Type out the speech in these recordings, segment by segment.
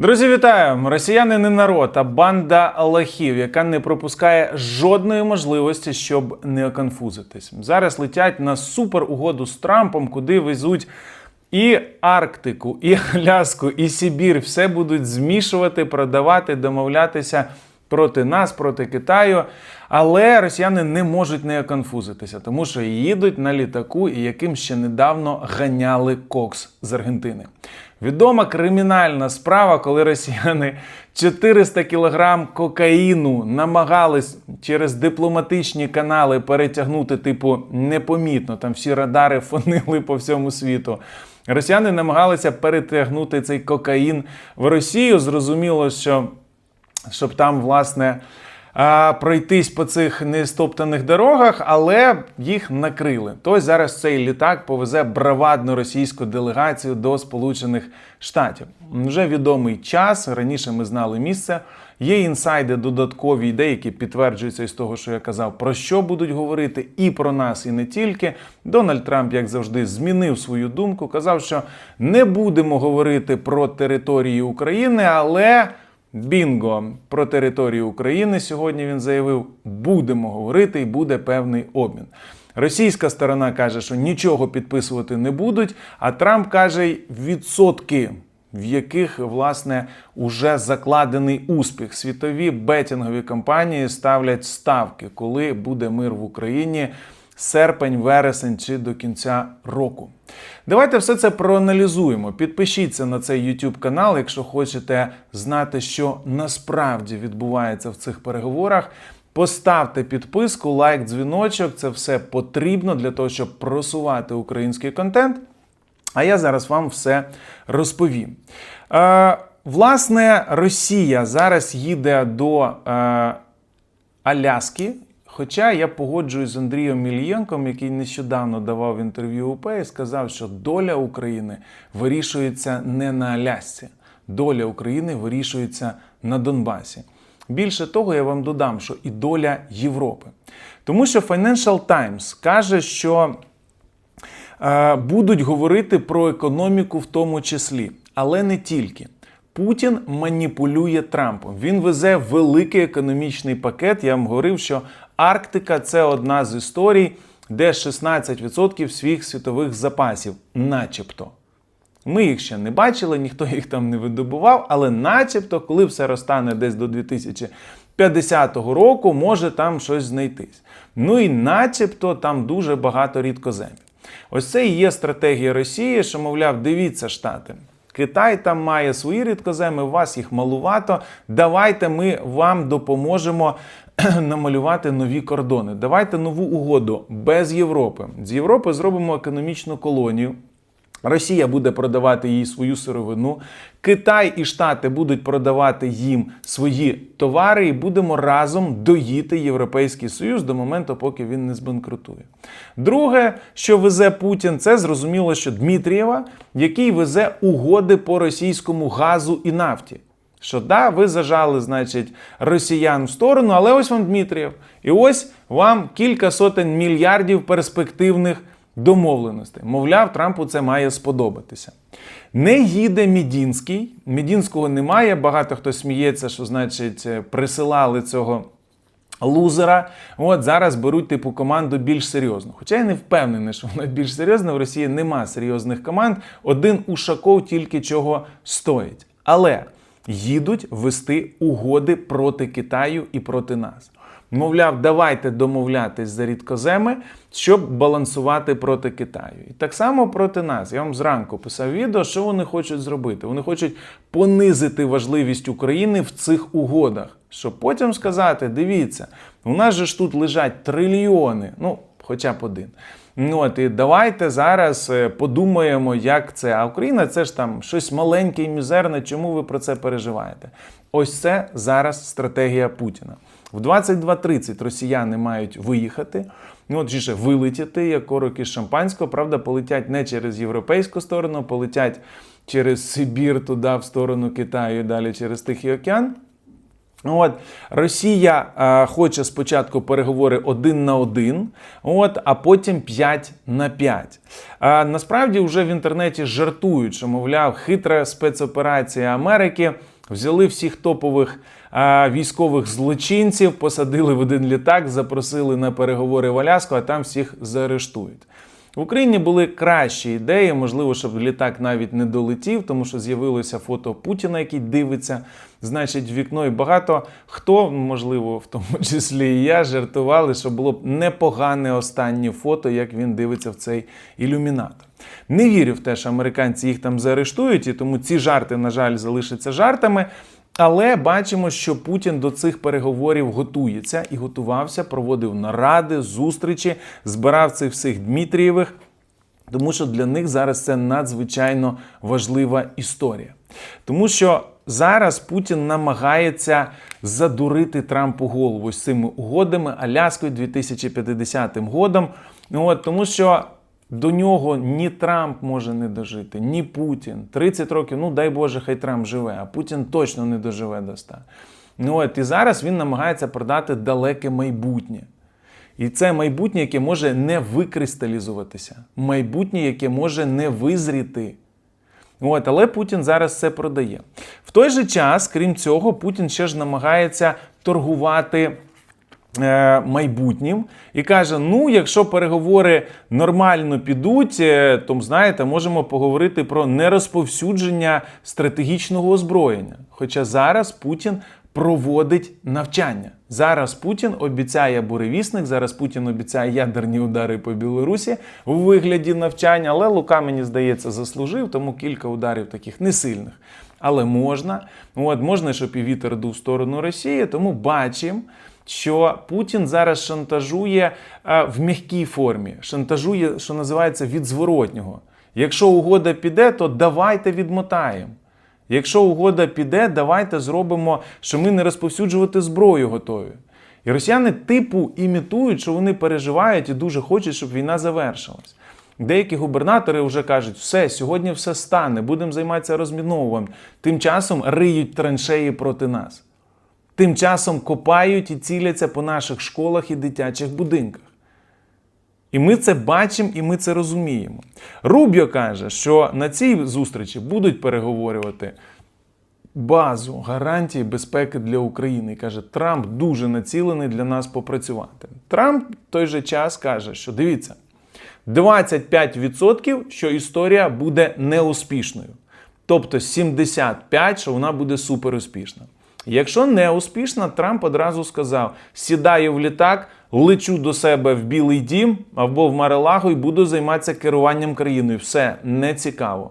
Друзі, вітаю! Росіяни не народ, а банда лахів, яка не пропускає жодної можливості, щоб не оконфузитись. Зараз летять на супер угоду з Трампом, куди везуть і Арктику, і Аляску, і Сибір. Все будуть змішувати, продавати, домовлятися проти нас, проти Китаю. Але росіяни не можуть не конфузитися, тому що їдуть на літаку, і яким ще недавно ганяли кокс з Аргентини. Відома кримінальна справа, коли росіяни 400 кілограм кокаїну намагались через дипломатичні канали перетягнути, типу, непомітно. Там всі радари фонили по всьому світу. Росіяни намагалися перетягнути цей кокаїн в Росію. Зрозуміло, що щоб там, власне, пройтись по цих нестоптаних дорогах, але їх накрили. Тож зараз цей літак повезе бравадну російську делегацію до Сполучених Штатів. Вже відомий час. Раніше ми знали місце. Є інсайди додаткові, деякі підтверджуються із того, що я казав, про що будуть говорити і про нас, і не тільки. Дональд Трамп, як завжди, змінив свою думку. Казав, що не будемо говорити про території України, але. Бінго про територію України сьогодні він заявив: будемо говорити і буде певний обмін. Російська сторона каже, що нічого підписувати не будуть, а Трамп каже відсотки, в яких власне уже закладений успіх. Світові бетінгові компанії ставлять ставки, коли буде мир в Україні. Серпень, вересень чи до кінця року. Давайте все це проаналізуємо. Підпишіться на цей YouTube канал, якщо хочете знати, що насправді відбувається в цих переговорах. Поставте підписку, лайк, дзвіночок. Це все потрібно для того, щоб просувати український контент. А я зараз вам все розповім. Е, власне, Росія зараз їде до е, Аляски. Хоча я погоджуюсь з Андрієм Мільєнком, який нещодавно давав інтерв'ю УП і сказав, що доля України вирішується не на Алясці, доля України вирішується на Донбасі. Більше того, я вам додам, що і доля Європи. Тому що Financial Times каже, що е, будуть говорити про економіку в тому числі, але не тільки. Путін маніпулює Трампом. Він везе великий економічний пакет. Я вам говорив, що Арктика це одна з історій, де 16% своїх світових запасів, начебто. Ми їх ще не бачили, ніхто їх там не видобував, але начебто, коли все розтане десь до 2050 року, може там щось знайтись. Ну і начебто там дуже багато рідкоземів. Ось це і є стратегія Росії, що, мовляв, дивіться, Штати. Китай там має свої рідкоземи, у вас їх малувато. Давайте ми вам допоможемо намалювати нові кордони. Давайте нову угоду без Європи. З Європи зробимо економічну колонію. Росія буде продавати їй свою сировину, Китай і Штати будуть продавати їм свої товари, і будемо разом доїти Європейський Союз до моменту, поки він не збанкрутує. Друге, що везе Путін, це зрозуміло, що Дмитрієва, який везе угоди по російському газу і нафті. Що да, ви зажали, значить, росіян в сторону, але ось вам Дмитрієв. І ось вам кілька сотень мільярдів перспективних домовленостей. Мовляв, Трампу це має сподобатися. Не їде Мідінський, Мідінського немає. Багато хто сміється, що значить присилали цього. Лузера, от зараз беруть типу команду більш серйозну. Хоча я не впевнений, що вона більш серйозна. В Росії нема серйозних команд. Один Ушаков тільки чого стоїть. Але їдуть вести угоди проти Китаю і проти нас. Мовляв, давайте домовлятись за рідкоземи, щоб балансувати проти Китаю. І так само проти нас. Я вам зранку писав відео, що вони хочуть зробити. Вони хочуть понизити важливість України в цих угодах, щоб потім сказати: дивіться, у нас же ж тут лежать трильйони, ну, хоча б один. Ну от і давайте зараз е, подумаємо, як це. А Україна це ж там щось маленьке і мізерне. Чому ви про це переживаєте? Ось це зараз стратегія Путіна. В 22.30 росіяни мають виїхати. Ну, от же вилетіти, як короки з шампанського. Правда, полетять не через європейську сторону, полетять через Сибір туди, в сторону Китаю і далі через Тихий океан. От Росія е, хоче спочатку переговори один на один, от, а потім 5 на 5. А насправді вже в інтернеті жартують, що мовляв, хитра спецоперація Америки. Взяли всіх топових військових злочинців, посадили в один літак, запросили на переговори в Аляску, а там всіх заарештують. В Україні були кращі ідеї, можливо, щоб літак навіть не долетів, тому що з'явилося фото Путіна, який дивиться, значить, в вікно. І багато хто, можливо, в тому числі і я, жартували, що було б непогане останнє фото, як він дивиться в цей ілюмінатор. Не вірю в те, що американці їх там заарештують, і тому ці жарти, на жаль, залишаться жартами. Але бачимо, що Путін до цих переговорів готується і готувався, проводив наради, зустрічі, збирав цих всіх Дмитрієвих, тому що для них зараз це надзвичайно важлива історія. Тому що зараз Путін намагається задурити Трампу голову з цими угодами Аляскою 2050 годом. От, тому що до нього ні Трамп може не дожити, ні Путін. 30 років, ну дай Боже, хай Трамп живе, а Путін точно не доживе до 100. Ну от і зараз він намагається продати далеке майбутнє. І це майбутнє, яке може не викристалізуватися, майбутнє, яке може не визріти. От, але Путін зараз це продає. В той же час, крім цього, Путін ще ж намагається торгувати майбутнім і каже: ну, якщо переговори нормально підуть, е, то знаєте, можемо поговорити про нерозповсюдження стратегічного озброєння. Хоча зараз Путін проводить навчання. Зараз Путін обіцяє буревісник, зараз Путін обіцяє ядерні удари по Білорусі у вигляді навчання, але Лука, мені здається, заслужив, тому кілька ударів таких не сильних. Але можна, от можна, щоб і вітер дув в сторону Росії, тому бачимо, що Путін зараз шантажує е, в м'якій формі, шантажує, що називається, від зворотнього. Якщо угода піде, то давайте відмотаємо. Якщо угода піде, давайте зробимо, що ми не розповсюджувати зброю готові. І росіяни типу імітують, що вони переживають і дуже хочуть, щоб війна завершилась. Деякі губернатори вже кажуть, все, сьогодні все стане, будемо займатися розміновуванням. Тим часом риють траншеї проти нас. Тим часом копають і ціляться по наших школах і дитячих будинках. І ми це бачимо і ми це розуміємо. Рубіо каже, що на цій зустрічі будуть переговорювати базу гарантії безпеки для України. І каже, Трамп дуже націлений для нас попрацювати. Трамп в той же час каже, що дивіться, 25%, що історія буде неуспішною. Тобто 75%, що вона буде суперуспішна. Якщо не успішна, Трамп одразу сказав: сідаю в літак, лечу до себе в Білий Дім або в Марелаго і буду займатися керуванням країною. Все не цікаво.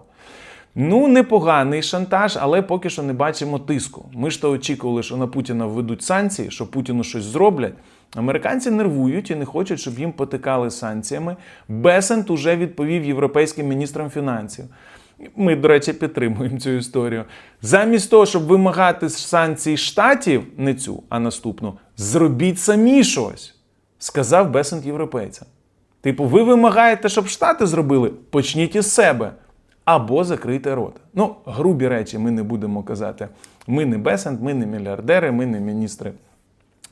Ну, непоганий шантаж, але поки що не бачимо тиску. Ми ж то очікували, що на Путіна введуть санкції, що Путіну щось зроблять. Американці нервують і не хочуть, щоб їм потикали санкціями. Бесент уже відповів європейським міністрам фінансів. Ми, до речі, підтримуємо цю історію. Замість того, щоб вимагати санкцій штатів, не цю, а наступну, зробіть самі щось, сказав Бесент європейцям. Типу, ви вимагаєте, щоб штати зробили? Почніть із себе. Або закрийте рот. Ну, грубі речі ми не будемо казати. Ми не Бесент, ми не мільярдери, ми не міністри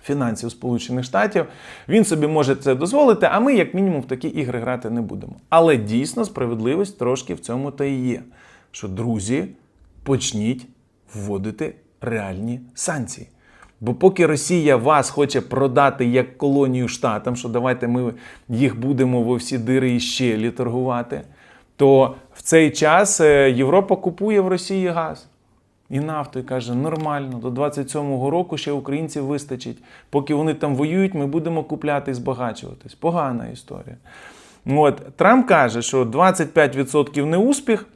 фінансів Сполучених Штатів. Він собі може це дозволити, а ми, як мінімум, в такі ігри грати не будемо. Але дійсно справедливість трошки в цьому та і є. Що, друзі, почніть вводити реальні санкції. Бо поки Росія вас хоче продати як колонію штатам, що давайте ми їх будемо во всі дири і щелі торгувати, то в цей час е, Європа купує в Росії газ і нафту і каже, нормально, до 27-го року ще українців вистачить. Поки вони там воюють, ми будемо купляти і збагачуватись. Погана історія. От Трамп каже, що 25% не успіх.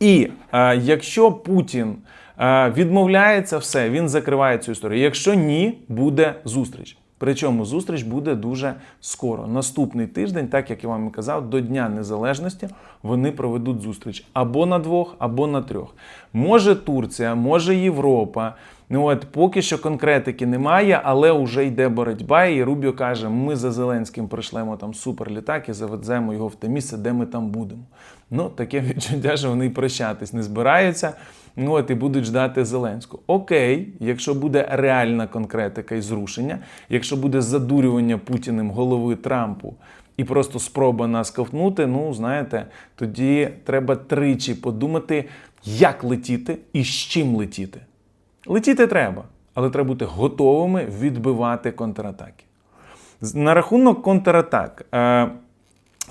І е, якщо Путін е, відмовляється, все, він закриває цю історію. Якщо ні, буде зустріч. Причому зустріч буде дуже скоро. Наступний тиждень, так як я вам і казав, до Дня Незалежності вони проведуть зустріч або на двох, або на трьох. Може Турція, може Європа, Ну от поки що конкретики немає, але вже йде боротьба. І Рубіо каже: ми за Зеленським пришлемо там суперлітак і заведемо його в те місце, де ми там будемо. Ну, таке відчуття, що вони прощатись не збираються. Ну от і будуть ждати Зеленську. Окей, якщо буде реальна конкретика і зрушення, якщо буде задурювання Путіним голови Трампу і просто спроба нас ковтнути, ну знаєте, тоді треба тричі подумати, як летіти і з чим летіти. Летіти треба, але треба бути готовими відбивати контратаки. На рахунок контратак.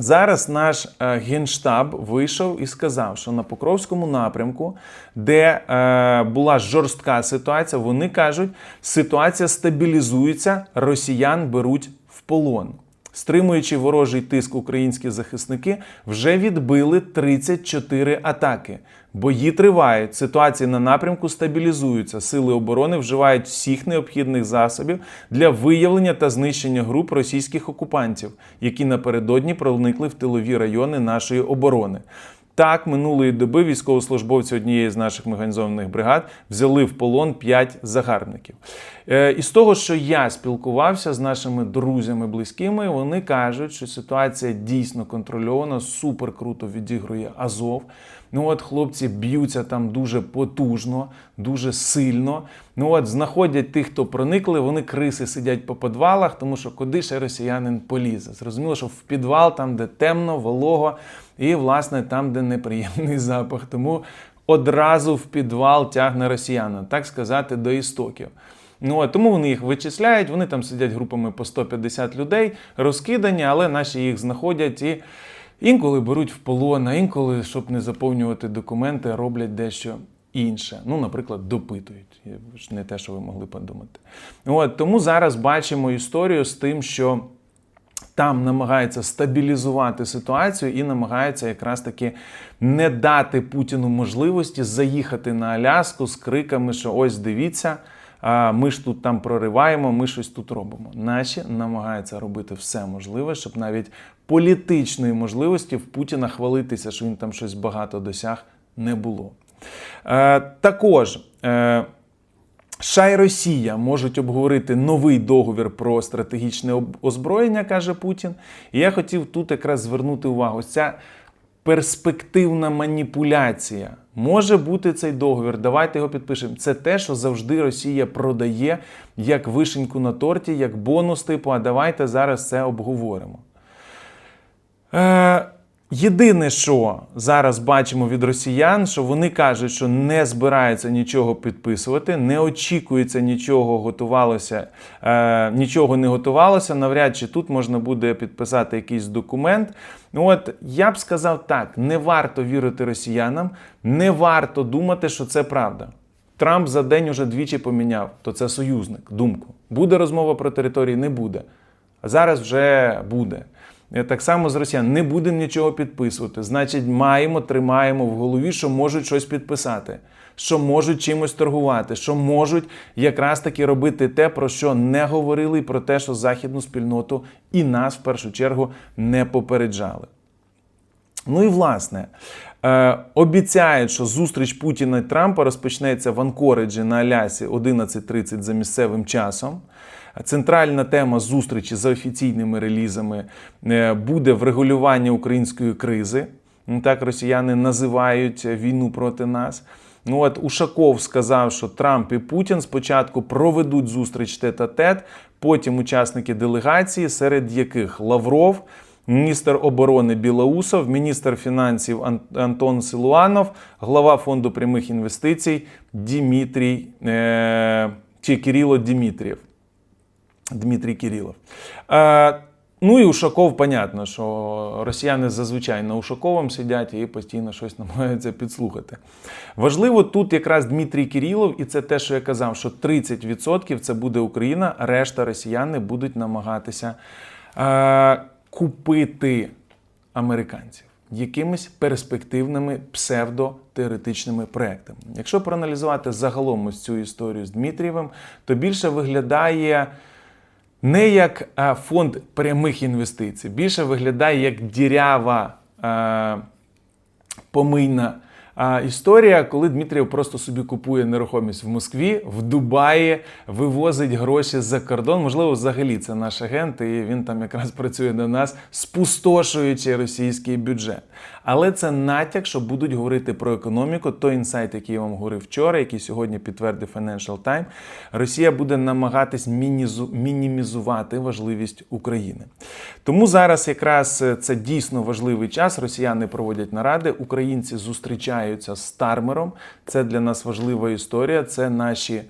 Зараз наш е, генштаб вийшов і сказав, що на Покровському напрямку, де е, була жорстка ситуація, вони кажуть, ситуація стабілізується, росіян беруть в полон. Стримуючи ворожий тиск, українські захисники вже відбили 34 атаки. Бої тривають, ситуації на напрямку стабілізуються. Сили оборони вживають всіх необхідних засобів для виявлення та знищення груп російських окупантів, які напередодні проникли в тилові райони нашої оборони. Так, минулої доби військовослужбовці однієї з наших механізованих бригад взяли в полон 5 загарбників. Е, і з того, що я спілкувався з нашими друзями близькими, вони кажуть, що ситуація дійсно контрольована, супер круто відігрує Азов. Ну от хлопці б'ються там дуже потужно, дуже сильно. Ну от знаходять тих, хто проникли, вони криси сидять по підвалах, тому що куди ще росіянин полізе. Зрозуміло, що в підвал, там, де темно, волого, і, власне, там, де неприємний запах. Тому одразу в підвал тягне росіянина, так сказати, до істоків. Ну, тому вони їх вичисляють, вони там сидять групами по 150 людей, розкидані, але наші їх знаходять і інколи беруть в полон, а інколи, щоб не заповнювати документи, роблять дещо інше. Ну, наприклад, допитують. Не те, що ви могли подумати. От, тому зараз бачимо історію з тим, що там намагається стабілізувати ситуацію і намагається якраз таки не дати Путіну можливості заїхати на Аляску з криками, що ось дивіться, а, ми ж тут там прориваємо, ми щось тут робимо. Наші намагаються робити все можливе, щоб навіть політичної можливості в Путіна хвалитися, що він там щось багато досяг, не було. Е, також. Е, США і Росія можуть обговорити новий договір про стратегічне озброєння, каже Путін. І я хотів тут якраз звернути увагу. Ця перспективна маніпуляція. Може бути цей договір, давайте його підпишемо. Це те, що завжди Росія продає як вишеньку на торті, як бонус, типу, а давайте зараз це обговоримо. Е, єдине, що зараз бачимо від росіян, що вони кажуть, що не збираються нічого підписувати, не очікується нічого готувалося, е, нічого не готувалося. Навряд чи тут можна буде підписати якийсь документ. От я б сказав так: не варто вірити росіянам, не варто думати, що це правда. Трамп за день уже двічі поміняв, то це союзник, думку. Буде розмова про території, не буде. А зараз вже буде. Е, Так само з росіян не будемо нічого підписувати. Значить, маємо, тримаємо в голові, що можуть щось підписати, що можуть чимось торгувати, що можуть якраз таки робити те, про що не говорили, і про те, що західну спільноту і нас в першу чергу не попереджали. Ну і власне е, обіцяють, що зустріч Путіна і Трампа розпочнеться в Анкориджі на Алясі 11.30 за місцевим часом. Центральна тема зустрічі за офіційними релізами е, буде врегулювання української кризи. Так росіяни називають війну проти нас. Ну от Ушаков сказав, що Трамп і Путін спочатку проведуть зустріч тет-а-тет, потім учасники делегації, серед яких Лавров, міністр оборони Білоусов, міністр фінансів Антон Силуанов, глава фонду прямих інвестицій Дмитрій е, чи Кирило Дмитрієв. Дмитрій Кирилов. Ну і Ушаков, понятно, що росіяни зазвичай на Ушаковому сидять і постійно щось намагаються підслухати. Важливо тут якраз Дмитрій Кирилов, і це те, що я казав, що 30% це буде Україна, решта росіяни будуть намагатися е, купити американців якимись перспективними псевдотеоретичними проектами. Якщо проаналізувати загалом ось цю історію з Дмитрієвим, то більше виглядає не як е, фонд прямих інвестицій, більше виглядає як дірява е, помийна А, історія, коли Дмитрів просто собі купує нерухомість в Москві, в Дубаї, вивозить гроші за кордон. Можливо, взагалі це наш агент, і він там якраз працює на нас, спустошуючи російський бюджет. Але це натяк, що будуть говорити про економіку. Той інсайт, який я вам говорив вчора, який сьогодні підтвердив Financial Times, Росія буде намагатись мінімізувати важливість України. Тому зараз якраз е, це дійсно важливий час. Росіяни проводять наради, українці зустрічаються з Стармером. Це для нас важлива історія. Це наші.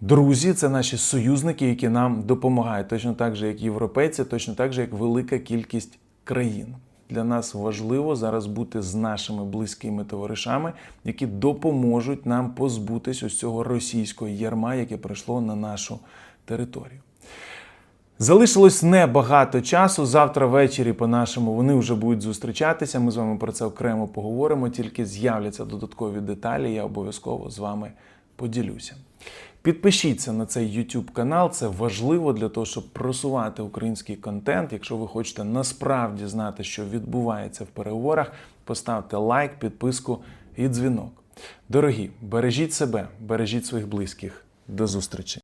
Друзі, це наші союзники, які нам допомагають, точно так же, як європейці, точно так же, як велика кількість країн. Для нас важливо зараз бути з нашими близькими товаришами, які допоможуть нам позбутись ось цього російського ярма, яке прийшло на нашу територію. Залишилось небагато часу. Завтра ввечері, по-нашому, вони вже будуть зустрічатися. Ми з вами про це окремо поговоримо. Тільки з'являться додаткові деталі. Я обов'язково з вами поділюся. Підпишіться на цей YouTube канал, це важливо для того, щоб просувати український контент. Якщо ви хочете насправді знати, що відбувається в переговорах, поставте лайк, підписку і дзвінок. Дорогі, бережіть себе, бережіть своїх близьких. До зустрічі!